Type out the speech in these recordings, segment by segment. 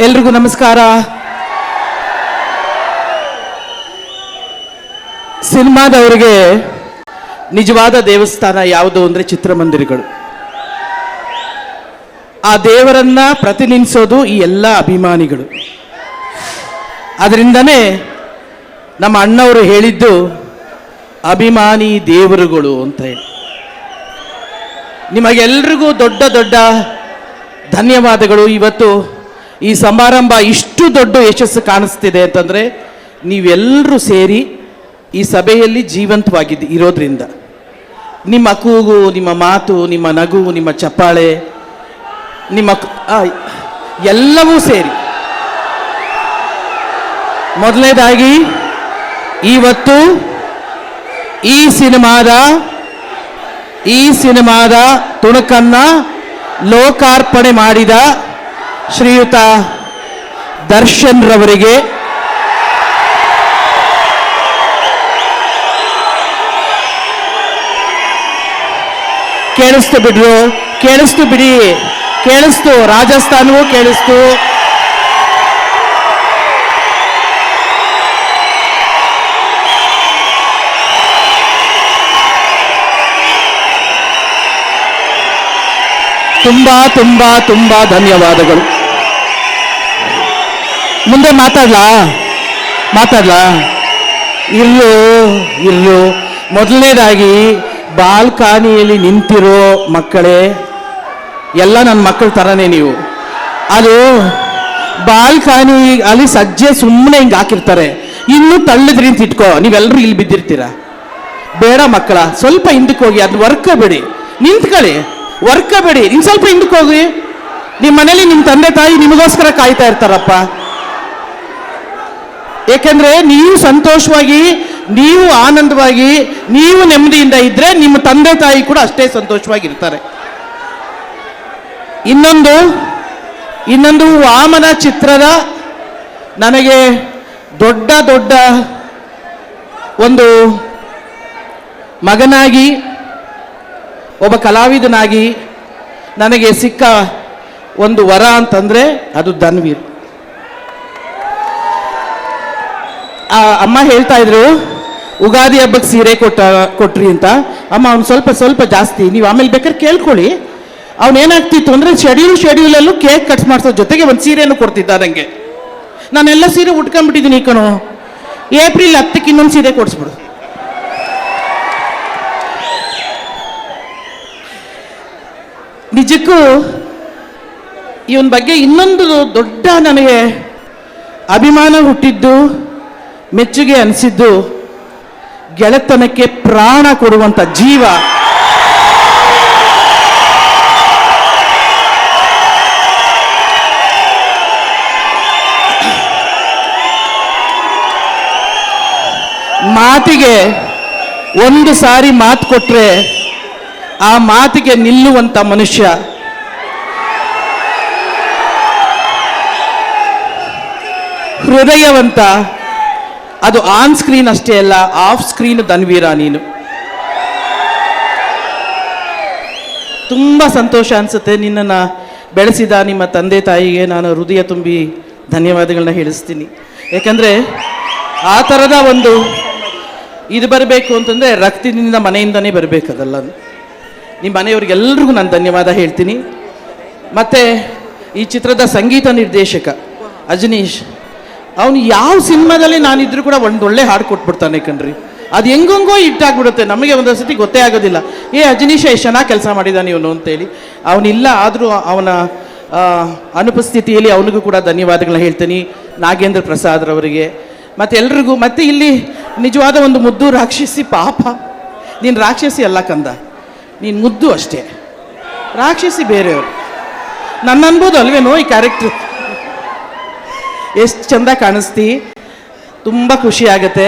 ಎಲ್ರಿಗೂ ನಮಸ್ಕಾರ. ಸಿನಿಮಾದವರಿಗೆ ನಿಜವಾದ ದೇವಸ್ಥಾನ ಯಾವುದು ಅಂದ್ರೆ ಚಿತ್ರಮಂದಿರಗಳು. ಆ ದೇವರನ್ನ ಪ್ರತಿನಿಧಿಸೋದು ಈ ಎಲ್ಲ ಅಭಿಮಾನಿಗಳು. ಅದರಿಂದನೇ ನಮ್ಮ ಅಣ್ಣವರು ಹೇಳಿದ್ದು ಅಭಿಮಾನಿ ದೇವರುಗಳು ಅಂತ ಹೇಳಿ. ನಿಮಗೆಲ್ರಿಗೂ ದೊಡ್ಡ ದೊಡ್ಡ ಧನ್ಯವಾದಗಳು. ಇವತ್ತು ಈ ಸಮಾರಂಭ ಇಷ್ಟು ದೊಡ್ಡ ಯಶಸ್ಸು ಕಾಣಿಸ್ತಿದೆ ಅಂತಂದರೆ ನೀವೆಲ್ಲರೂ ಸೇರಿ ಈ ಸಭೆಯಲ್ಲಿ ಜೀವಂತವಾಗಿದ್ದು ಇರೋದ್ರಿಂದ. ನಿಮ್ಮ ಕೂಗು, ನಿಮ್ಮ ಮಾತು, ನಿಮ್ಮ ನಗು, ನಿಮ್ಮ ಚಪ್ಪಾಳೆ, ನಿಮ್ಮ ಎಲ್ಲವೂ ಸೇರಿ. ಮೊದಲನೇದಾಗಿ, ಇವತ್ತು ಈ ಸಿನಿಮಾದ ಈ ಸಿನಿಮಾದ ತುಣುಕನ್ನು ಲೋಕಾರ್ಪಣೆ ಮಾಡಿದ ಶ್ರೀಯುತ ದರ್ಶನ್ ರವರಿಗೆ ಕೇಳಿಸ್ತು ಬಿಡ್ರು ಕೇಳಿಸ್ತು ಬಿಡಿ ಕೇಳಿಸ್ತು ರಾಜಸ್ಥಾನವೂ ಕೇಳಿಸ್ತು. ತುಂಬಾ ತುಂಬಾ ತುಂಬಾ ಧನ್ಯವಾದಗಳು. ಮುಂದೆ ಮಾತಾಡ್ಲಾ? ಮಾತಾಡ್ಲಾ? ಇಲ್ಲೋ ಇರ್ಲು. ಮೊದಲನೇದಾಗಿ, ಬಾಲ್ಕಾನಿಯಲ್ಲಿ ನಿಂತಿರೋ ಮಕ್ಕಳೇ, ಎಲ್ಲ ನನ್ನ ಮಕ್ಕಳ ಥರನೇ ನೀವು. ಅದು, ಬಾಲ್ಕಾನಿ, ಅಲ್ಲಿ ಸಜ್ಜೆ ಸುಮ್ಮನೆ ಹಿಂಗೆ ಹಾಕಿರ್ತಾರೆ. ಇನ್ನೂ ತಳ್ಳಿದ್ರಿ ಅಂತ ಇಟ್ಕೋ ನೀವೆಲ್ಲರೂ ಇಲ್ಲಿ ಬಿದ್ದಿರ್ತೀರ? ಬೇಡ ಮಕ್ಕಳ, ಸ್ವಲ್ಪ ಹಿಂದಕ್ಕೆ ಹೋಗಿ ಅದು ವರ್ಕಬೇಡಿ. ನಿಂತ್ಕೊಳ್ಳಿ. ವರ್ಕ ಬಿಡಿ ಇನ್ನು ಸ್ವಲ್ಪ ಹಿಂದಕ್ಕೆ ಹೋಗಿ. ನಿಮ್ಮ ಮನೇಲಿ ನಿಮ್ಮ ತಂದೆ ತಾಯಿ ನಿಮಗೋಸ್ಕರ ಕಾಯ್ತಾ ಇರ್ತಾರಪ್ಪ. ಏಕೆಂದ್ರೆ ನೀವು ಸಂತೋಷವಾಗಿ, ನೀವು ಆನಂದವಾಗಿ, ನೀವು ನೆಮ್ಮದಿಯಿಂದ ಇದ್ರೆ ನಿಮ್ಮ ತಂದೆ ತಾಯಿ ಕೂಡ ಅಷ್ಟೇ ಸಂತೋಷವಾಗಿರ್ತಾರೆ. ಇನ್ನೊಂದು ಇನ್ನೊಂದು ವಾಮನ ಚಿತ್ರದ ನನಗೆ ದೊಡ್ಡ ದೊಡ್ಡ ಒಂದು ಮಗನಾಗಿ, ಒಬ್ಬ ಕಲಾವಿದನಾಗಿ ನನಗೆ ಸಿಕ್ಕ ಒಂದು ವರ ಅಂತಂದ್ರೆ ಅದು ಧನ್ವೀರ್ ಆ ಅಮ್ಮ ಹೇಳ್ತಾ ಇದ್ರು, ಉಗಾದಿ ಹಬ್ಬಕ್ಕೆ ಸೀರೆ ಕೊಟ್ಟ, ಕೊಟ್ರಿ ಅಂತ. ಅಮ್ಮ, ಅವ್ನು ಸ್ವಲ್ಪ ಸ್ವಲ್ಪ ಜಾಸ್ತಿ, ನೀವು ಆಮೇಲೆ ಬೇಕಾದ್ರೆ ಕೇಳ್ಕೊಳ್ಳಿ. ಅವನೇನಾಗ್ತಿತ್ತು ಅಂದರೆ ಶೆಡ್ಯೂಲ್ ಶೆಡ್ಯೂಲಲ್ಲೂ ಕೇಕ್ ಕಟ್ ಮಾಡಿಸೋ ಜೊತೆಗೆ ಒಂದು ಸೀರೆಯನ್ನು ಕೊಡ್ತಿದ್ದ ನನಗೆ ನಾನೆಲ್ಲ ಸೀರೆ ಉಟ್ಕೊಂಡ್ಬಿಟ್ಟಿದ್ದೀನಿ ಕಣೋ. ಏಪ್ರಿಲ್ ಹತ್ತಕ್ಕೆ ಇನ್ನೊಂದು ಸೀರೆ ಕೊಡಿಸ್ಬಿಡು. ನಿಜಕ್ಕೂ, ಇವನ ಬಗ್ಗೆ ಇನ್ನೊಂದು ದೊಡ್ಡ ನನಗೆ ಅಭಿಮಾನ ಹುಟ್ಟಿದ್ದು ಮೆಚ್ಚುಗೆ ಅನಿಸಿದ್ದು ಗೆಳೆತನಕ್ಕೆ ಪ್ರಾಣ ಕೊಡುವಂಥ ಜೀವ. ಮಾತಿಗೆ ಒಂದು ಸಾರಿ ಮಾತು ಕೊಟ್ಟರೆ ಆ ಮಾತಿಗೆ ನಿಲ್ಲುವಂಥ ಮನುಷ್ಯ. ಹೃದಯವಂತ ಅದು ಆನ್ ಸ್ಕ್ರೀನ್ ಅಷ್ಟೇ ಅಲ್ಲ ಆಫ್ ಸ್ಕ್ರೀನ್ ಧನ್ವೀರ ನೀನು. ತುಂಬ ಸಂತೋಷ ಅನಿಸುತ್ತೆ ನಿನ್ನನ್ನು ಬೆಳೆಸಿದ ನಿಮ್ಮ ತಂದೆ ತಾಯಿಗೆ ನಾನು ಹೃದಯ ತುಂಬಿ ಧನ್ಯವಾದಗಳನ್ನ ಹೇಳಿಸ್ತೀನಿ. ಯಾಕಂದರೆ ಆ ಥರದ ಒಂದು ಇದು ಬರಬೇಕು ಅಂತಂದರೆ ರಕ್ತದಿಂದ ಮನೆಯಿಂದನೇ ಬರಬೇಕು ಅದೆಲ್ಲ ನಿಮ್ಮ ಮನೆಯವ್ರಿಗೆಲ್ರಿಗೂ ನಾನು ಧನ್ಯವಾದ ಹೇಳ್ತೀನಿ. ಮತ್ತು ಈ ಚಿತ್ರದ ಸಂಗೀತ ನಿರ್ದೇಶಕ ಅಜನೀಶ್ ಅವನು ಯಾವ ಸಿನಿಮಾದಲ್ಲಿ ನಾನಿದ್ರು ಕೂಡ ಒಂದೊಳ್ಳೆ ಹಾಡು ಕೊಟ್ಬಿಡ್ತಾನೆ ಕಣ್ರಿ. ಅದು ಹೆಂಗಂಗೋ ಇಟ್ಟಾಗ್ಬಿಡುತ್ತೆ ನಮಗೆ ಒಂದೊಂದು ಸತಿ ಗೊತ್ತೇ ಆಗೋದಿಲ್ಲ. ಏ ಅಜನೀಶ ಎಷ್ಟು ಚೆನ್ನಾಗಿ ಕೆಲಸ ಮಾಡಿದ್ದಾನೆ ಇವನು ಅಂತೇಳಿ. ಅವನಿಲ್ಲ, ಆದರೂ ಅವನ ಅನುಪಸ್ಥಿತಿಯಲ್ಲಿ ಅವನಿಗೂ ಕೂಡ ಧನ್ಯವಾದಗಳನ್ನ ಹೇಳ್ತೀನಿ. ನಾಗೇಂದ್ರ ಪ್ರಸಾದ್ರವರಿಗೆ ಮತ್ತು ಎಲ್ರಿಗೂ, ಮತ್ತು ಇಲ್ಲಿ ನಿಜವಾದ ಒಂದು ಮುದ್ದು ರಾಕ್ಷಸಿ ಪಾಪ. ನೀನು ರಾಕ್ಷಸಿ ಅಲ್ಲ ಕಂದ. ನೀನು ಮುದ್ದು ಅಷ್ಟೇ. ರಾಕ್ಷಸಿ ಬೇರೆಯವರು. ನನ್ನ ಅನ್ಬೋದು ಅಲ್ವೇನೋ ಈ ಕ್ಯಾರೆಕ್ಟ್ರು ಎಷ್ಟು ಚಂದ ಕಾಣಿಸ್ತಿ. ತುಂಬ ಖುಷಿ ಆಗುತ್ತೆ.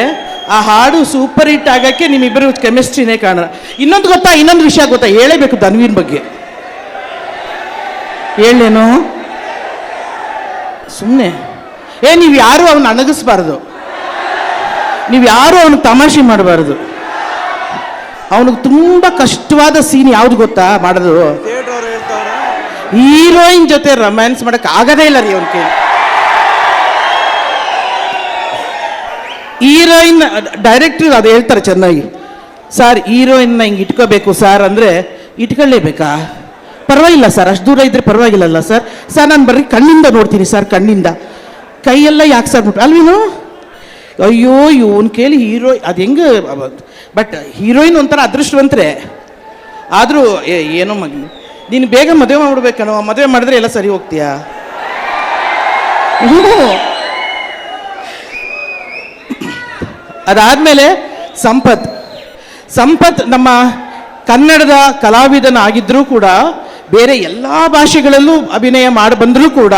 ಆ ಹಾಡು ಸೂಪರ್ ಹಿಟ್ ಆಗೋಕ್ಕೆ ನಿಮ್ಮಿಬ್ಬರು ಕೆಮಿಸ್ಟ್ರಿನೇ ಕಾಣ ಇನ್ನೊಂದು ಗೊತ್ತಾ ಇನ್ನೊಂದು ವಿಷಯ ಗೊತ್ತಾ? ಹೇಳಬೇಕು ಧನ್ವೀನ್ ಬಗ್ಗೆ. ಹೇಳೇನು? ಸುಮ್ಮನೆ ಏ ನೀವು ಯಾರು ಅವನ್ನ ಅಣಗಿಸ್ಬಾರ್ದು. ನೀವು ಯಾರು ಅವನು ತಮಾಷೆ ಮಾಡಬಾರ್ದು. ಅವನಿಗೆ ತುಂಬ ಕಷ್ಟವಾದ ಸೀನ್ ಯಾವ್ದು ಗೊತ್ತಾ ಮಾಡೋದು ಹೀರೋಯಿನ್ ಜೊತೆ ರೊಮ್ಯಾನ್ಸ್ ಮಾಡೋಕ್ಕೆ ಆಗದೇ ಇಲ್ಲ ರೀ ಅವ್ನ ಕೈ ಹೀರೋಯಿನ್, ಡೈರೆಕ್ಟರ್ ಅದು ಹೇಳ್ತಾರೆ ಚೆನ್ನಾಗಿ. ಸರ್, ಹೀರೋಯಿನ್ನ ಹಿಂಗೆ ಇಟ್ಕೋಬೇಕು ಸರ್ ಅಂದರೆ ಇಟ್ಕೊಳ್ಳೇಬೇಕಾ? ಪರವಾಗಿಲ್ಲ ಸರ್, ಅಷ್ಟು ದೂರ ಇದ್ರೆ ಪರವಾಗಿಲ್ಲಲ್ಲ ಸರ್. ಸರ್, ನಾನು ಬರ್ರಿ, ಕಣ್ಣಿಂದ ನೋಡ್ತೀನಿ ಸರ್, ಕಣ್ಣಿಂದ. ಕೈಯೆಲ್ಲ ಯಾಕೆ ಸರ್ ಮುಟ್ಟು, ಅಲ್ವೇನು? ಅಯ್ಯೋ, ಇವನ್ ಕೇಳಿ ಹೀರೋ, ಅದು ಹೆಂಗೆ, ಬಟ್ ಹೀರೋಯಿನ್ ಒಂಥರ ಅದೃಷ್ಟವಂತರೇ. ಆದರೂ ಏನೋ ಮಗ, ನೀನು ಬೇಗ ಮದುವೆ ಮಾಡ್ಬಿಡ್ಬೇಕನೋ ಮದುವೆ ಮಾಡಿದ್ರೆ ಎಲ್ಲ ಸರಿ ಹೋಗ್ತೀಯಾ? ಅದಾದಮೇಲೆ ಸಂಪತ್. ಸಂಪತ್ ನಮ್ಮ ಕನ್ನಡದ ಕಲಾವಿದನಾಗಿದ್ದರೂ ಕೂಡ ಬೇರೆ ಎಲ್ಲ ಭಾಷೆಗಳಲ್ಲೂ ಅಭಿನಯ ಮಾಡಿ ಬಂದರೂ ಕೂಡ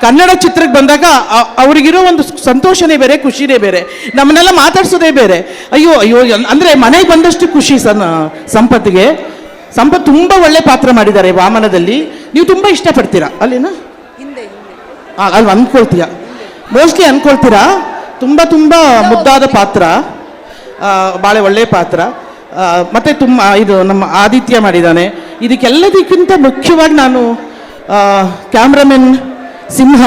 ಕನ್ನಡ ಚಿತ್ರಕ್ಕೆ ಬಂದಾಗ ಅವರಿಗಿರೋ ಒಂದು ಸಂತೋಷನೇ ಬೇರೆ ಖುಷಿನೇ ಬೇರೆ. ನಮ್ಮನ್ನೆಲ್ಲ ಮಾತಾಡ್ಸೋದೇ ಬೇರೆ. ಅಯ್ಯೋ ಅಯ್ಯೋ ಅಂದರೆ ಮನೆಗೆ ಬಂದಷ್ಟು ಖುಷಿ ಸನ್ ಸಂಪತ್ಗೆ. ಸಂಪತ್ ತುಂಬ ಒಳ್ಳೆ ಪಾತ್ರ ಮಾಡಿದ್ದಾರೆ ವಾಮನದಲ್ಲಿ. ನೀವು ತುಂಬ ಇಷ್ಟಪಡ್ತೀರಾ? ಅಲ್ಲೇನಾ? ಹಾಂ ಅಲ್ಲಿ ಅನ್ಕೊಳ್ತೀಯ. ಮೋಸ್ಟ್ಲಿ ಅನ್ಕೊಳ್ತೀರಾ? ತುಂಬ ತುಂಬ ಮುದ್ದಾದ ಪಾತ್ರ. ಭಾಳ ಒಳ್ಳೆಯ ಪಾತ್ರ. ಮತ್ತೆ ತುಂಬ ಇದು ನಮ್ಮ ಆದಿತ್ಯ ಮಾಡಿದ್ದಾನೆ. ಇದಕ್ಕೆಲ್ಲದಕ್ಕಿಂತ ಮುಖ್ಯವಾಗಿ ನಾನು ಕ್ಯಾಮ್ರಾಮನ್ ಸಿಂಹ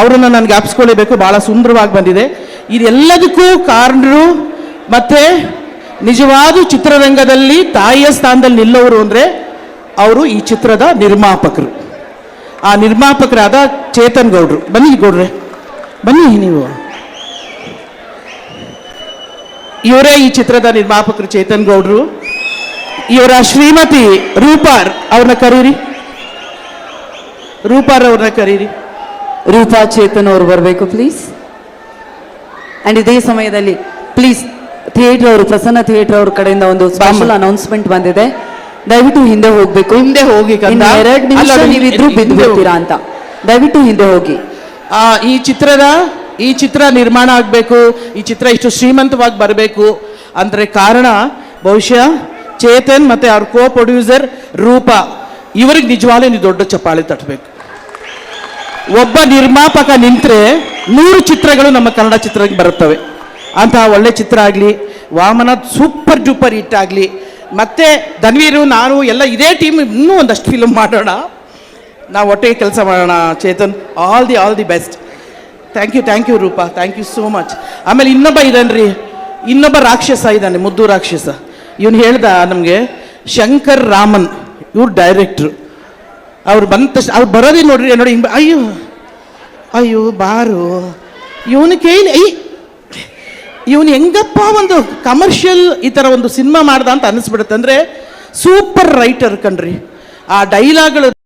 ಅವರನ್ನು ನಾನು ಜ್ಞಾಪಿಸ್ಕೊಳ್ಳೇಬೇಕು ಭಾಳ ಸುಂದರವಾಗಿ ಬಂದಿದೆ. ಇದೆಲ್ಲದಕ್ಕೂ ಕಾರಣರು ಮತ್ತು ನಿಜವಾದ ಚಿತ್ರರಂಗದಲ್ಲಿ ತಾಯಿಯ ಸ್ಥಾನದಲ್ಲಿ ನಿಲ್ಲೋರು ಅಂದರೆ ಅವರು ಈ ಚಿತ್ರದ ನಿರ್ಮಾಪಕರು. ಆ ನಿರ್ಮಾಪಕರಾದ ಚೇತನ್ ಗೌಡ್ರು. ಬನ್ನಿ ಗೌಡ್ರೆ. ಬನ್ನಿ ನೀವು. ಇವರೇ ಈ ಚಿತ್ರದ ನಿರ್ಮಾಪಕರು ಚೇತನ್ ಗೌಡ್ರು. ಇವರ ಶ್ರೀಮತಿ ರೂಪಾರ್ ಅವ್ರನ್ನ ಕರೀರಿ. ರೂಪಾರ್ ಅವ್ರನ್ನ ಕರೀರಿ. ರೂಪಾ ಚೇತನ್ ಅವರು ಬರಬೇಕು ಪ್ಲೀಸ್ ಅಂಡ್ ಇದೇ ಸಮಯದಲ್ಲಿ ಪ್ಲೀಸ್ ಥಿಯೇಟರ್ ಅವರು ಪ್ರಸನ್ನ ಥಿಯೇಟರ್ ಅವ್ರ ಕಡೆಯಿಂದ ಒಂದು ಸ್ಪೆಷಲ್ ಅನೌನ್ಸ್ಮೆಂಟ್ ಬಂದಿದೆ. ದಯವಿಟ್ಟು ಹಿಂದೆ ಹೋಗ್ಬೇಕು. ಹಿಂದೆ ಹೋಗಿ ಎರಡು ನಿಮಿಷ ನೀವಿದ್ರು ಬಿದ್ದು ಬಿಡ್ತೀರಾ ಅಂತ. ದಯವಿಟ್ಟು ಹಿಂದೆ ಹೋಗಿ. ಈ ಚಿತ್ರದ ಈ ಚಿತ್ರ ನಿರ್ಮಾಣ ಆಗಬೇಕು, ಈ ಚಿತ್ರ ಇಷ್ಟು ಶ್ರೀಮಂತವಾಗಿ ಬರಬೇಕು ಅಂದರೆ ಕಾರಣ ಬಹುಶಃ ಚೇತನ್ ಮತ್ತು ಅವ್ರ ಕೋ ಪ್ರೊಡ್ಯೂಸರ್ ರೂಪ. ಇವ್ರಿಗೆ ನಿಜವಾಗ್ಲೂ ನೀವು ದೊಡ್ಡ ಚಪ್ಪಾಳೆ ತಟ್ಟಬೇಕು ಒಬ್ಬ ನಿರ್ಮಾಪಕ ನಿಂತರೆ ನೂರು ಚಿತ್ರಗಳು ನಮ್ಮ ಕನ್ನಡ ಚಿತ್ರಕ್ಕೆ ಬರುತ್ತವೆ. ಅಂತಹ ಒಳ್ಳೆ ಚಿತ್ರ ಆಗಲಿ, ವಾಮನ ಸೂಪರ್ ಡೂಪರ್ ಹಿಟ್ ಆಗಲಿ, ಮತ್ತೆ ಧನ್ವೀರು, ನಾನು ಎಲ್ಲ ಇದೇ ಟೀಮ್ ಇನ್ನೂ ಒಂದಷ್ಟು ಫಿಲ್ಮ್ ಮಾಡೋಣ. ನಾವು ಒಟ್ಟಿಗೆ ಕೆಲಸ ಮಾಡೋಣ, Chetan. All the all the best thank you thank you Roopa thank you so much ಆಮೇಲೆ ಇನ್ನೊಬ್ಬ ಇದ್ದಾನ್ರಿ ಇನ್ನೊಬ್ಬ ರಾಕ್ಷಸ ಇದ್ದಾನೆ, ಮುದ್ದು ರಾಕ್ಷಸ. ಇವನು ಹೇಳ್ದ ನಮಗೆ, ಶಂಕರ್ ರಾಮನ್, ಇವ್ರು ಡೈರೆಕ್ಟ್ರು ಅವ್ರು ಬಂದ ತಕ್ಷಣ ಅವ್ರು ಬರೋದೇ ನೋಡ್ರಿ, ನೋಡಿ, ಹಿಂಗೆ ಅಯ್ಯೋ ಅಯ್ಯೋ, ಬಾರು. ಇವನು ಕೇಳಿ ಅಯ್ಯ ಇವನು ಹೆಂಗಪ್ಪ ಒಂದು ಕಮರ್ಷಿಯಲ್ ಈ ಥರ ಒಂದು ಸಿನಿಮಾ ಮಾಡ್ದ ಅಂತ ಅನ್ನಿಸ್ಬಿಡುತ್ತೆ ಅಂದರೆ ಸೂಪರ್ ರೈಟರ್ ಕಣ್ರಿ. ಆ ಡೈಲಾಗ್ಗಳು